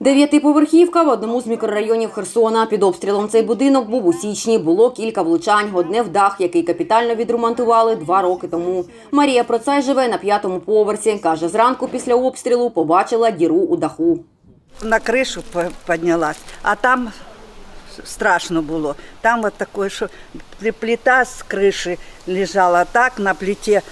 Дев'ятиповерхівка в одному з мікрорайонів Херсона. Під обстрілом цей будинок був у січні. Було кілька влучань. Одне в дах, який капітально відремонтували два роки тому. Марія Процай живе на п'ятому поверсі. Каже, зранку після обстрілу побачила діру у даху. на кришу піднялась, а там страшно було. Там от таке, що плита з криші лежала так, на пліті е,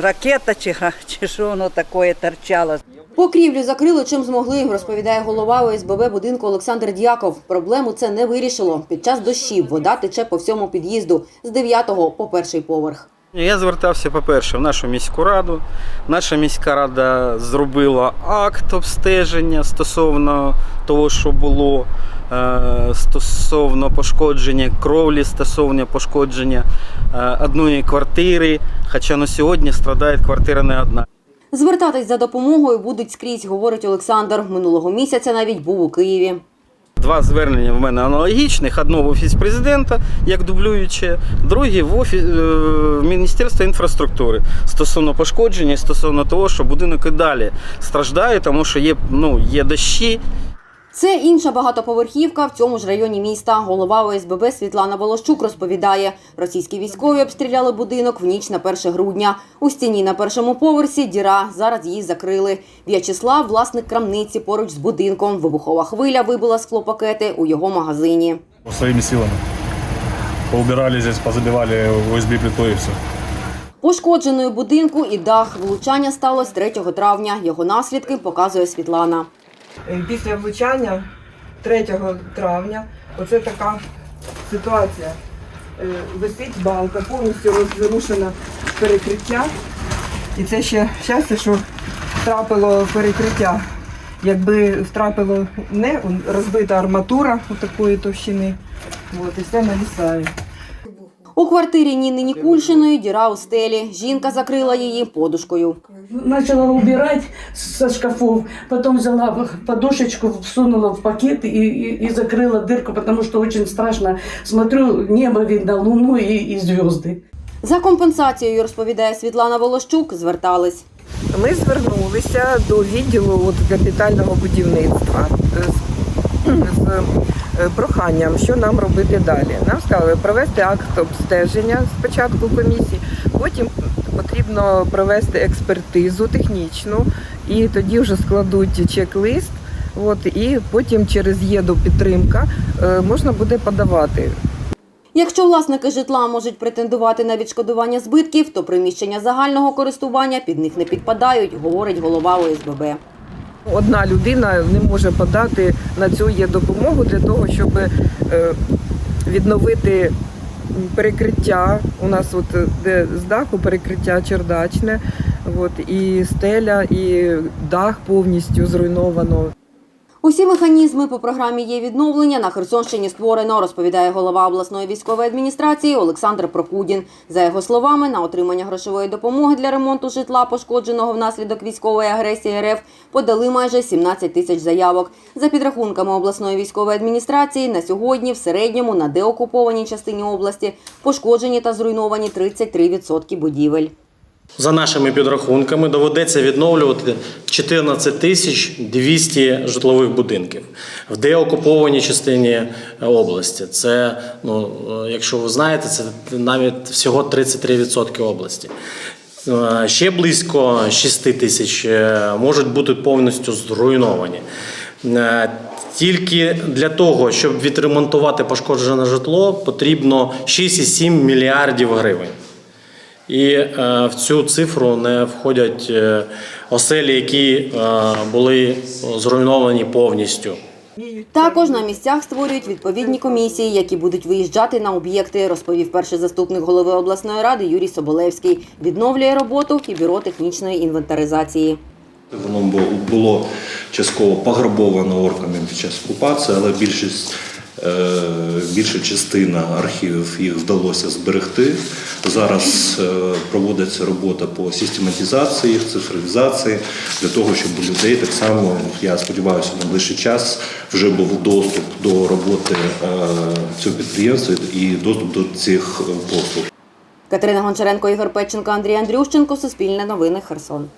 ракета чи, чи що воно таке торчало. Покрівлю закрили чим змогли, розповідає голова ОСББ будинку Олександр Дяков. Проблему це не вирішило. Під час дощів вода тече по всьому під'їзду з 9 по перший поверх. Я звертався, по-перше, в нашу міську раду. Наша міська рада зробила акт обстеження стосовно того, що було, е, стосовно пошкодження кровлі, стосовно пошкодження е, одної квартири. Хоча на сьогодні страдає квартира не одна. Звертатись за допомогою будуть скрізь, говорить Олександр. Минулого місяця навіть був у Києві. Два звернення в мене аналогічних: одно в офіс президента, як дублююче, друге в офіс в Міністерство інфраструктури стосовно пошкодження, стосовно того, що будинок і далі страждає, тому що є, ну, є дощі, Це інша багатоповерхівка в цьому ж районі міста. Голова ОСББ Світлана Волощук розповідає, російські військові обстріляли будинок в ніч на 1 грудня. У стіні на першому поверсі діра. Зараз її закрили. В'ячеслав, власник крамниці поруч з будинком. Вибухова хвиля вибила склопакети у його магазині. своими силами. Поубирали здесь, позабивали USB плитой и все. Пошкодженою будинку і дах. Влучання сталося 3 травня. Його наслідки показує Світлана. Е, Після влучання 3 травня оце така ситуація. Е, Висить балка, повністю розрушено перекриття. І це ще щастя, що втрапило перекриття. Якби втрапило не розбита арматура такої товщини, от, і все навісає. У квартирі Ніни Нікульшиної діра у стелі. Жінка закрила її подушкою. Начала убирать со шкафов, потом взяла подушечку, всунула в пакет и, и, и закрыла дырку, потому что очень страшно. Смотрю, небо видно, луну и, и звезды. За компенсацією, розповідає Світлана Волощук, звертались. Ми звернулися до відділу от, капітального будівництва е, з, з е, проханням, що нам робити далі. Нам сказали провести акт обстеження спочатку комісії, потім потрібно провести експертизу технічну, і тоді вже складуть чек-лист. От, і потім через ЄДО підтримка е, можна буде подавати Якщо власники житла можуть претендувати на відшкодування збитків, то приміщення загального користування під них не підпадають, говорить голова ОСББ. Одна людина не може подати на цю є допомогу для того, щоб е, відновити перекриття. У нас от де з даху перекриття чердачне, от, і стеля, і дах повністю зруйновано. Усі механізми по програмі є відновлення на Херсонщині створено, розповідає голова обласної військової адміністрації Олександр Прокудін. За його словами, на отримання грошової допомоги для ремонту житла, пошкодженого внаслідок військової агресії РФ, подали майже 17 тисяч заявок. За підрахунками обласної військової адміністрації, на сьогодні в середньому на деокупованій частині області пошкоджені та зруйновані 33% будівель. За нашими підрахунками доведеться відновлювати 14 тисяч 200 житлових будинків в деокупованій частині області. Це, ну, е, якщо ви знаєте, це навіть всього 33% області. Е, Ще близько 6 тисяч е, можуть бути повністю зруйновані. Е, Тільки для того, щоб відремонтувати пошкоджене житло, потрібно 6,7 мільярдів гривень. І е, в цю цифру не входять е, оселі, які е, були зруйновані повністю. Також на місцях створюють відповідні комісії, які будуть виїжджати на об'єкти, розповів перший заступник голови обласної ради Юрій Соболевський. Відновлює роботу і бюро технічної інвентаризації. Воно було, було частково пограбовано орками під час окупації, але більшість, більша частина архівів їх вдалося зберегти. Зараз е, проводиться робота по систематизації їх, цифровізації, для того, щоб у людей так само, я сподіваюся, в найближчий час вже був доступ до роботи е, цього підприємства і доступ до цих е, послуг. Катерина Гончаренко, Ігор Петченко, Андрій Андрющенко. Суспільне новини. Херсон.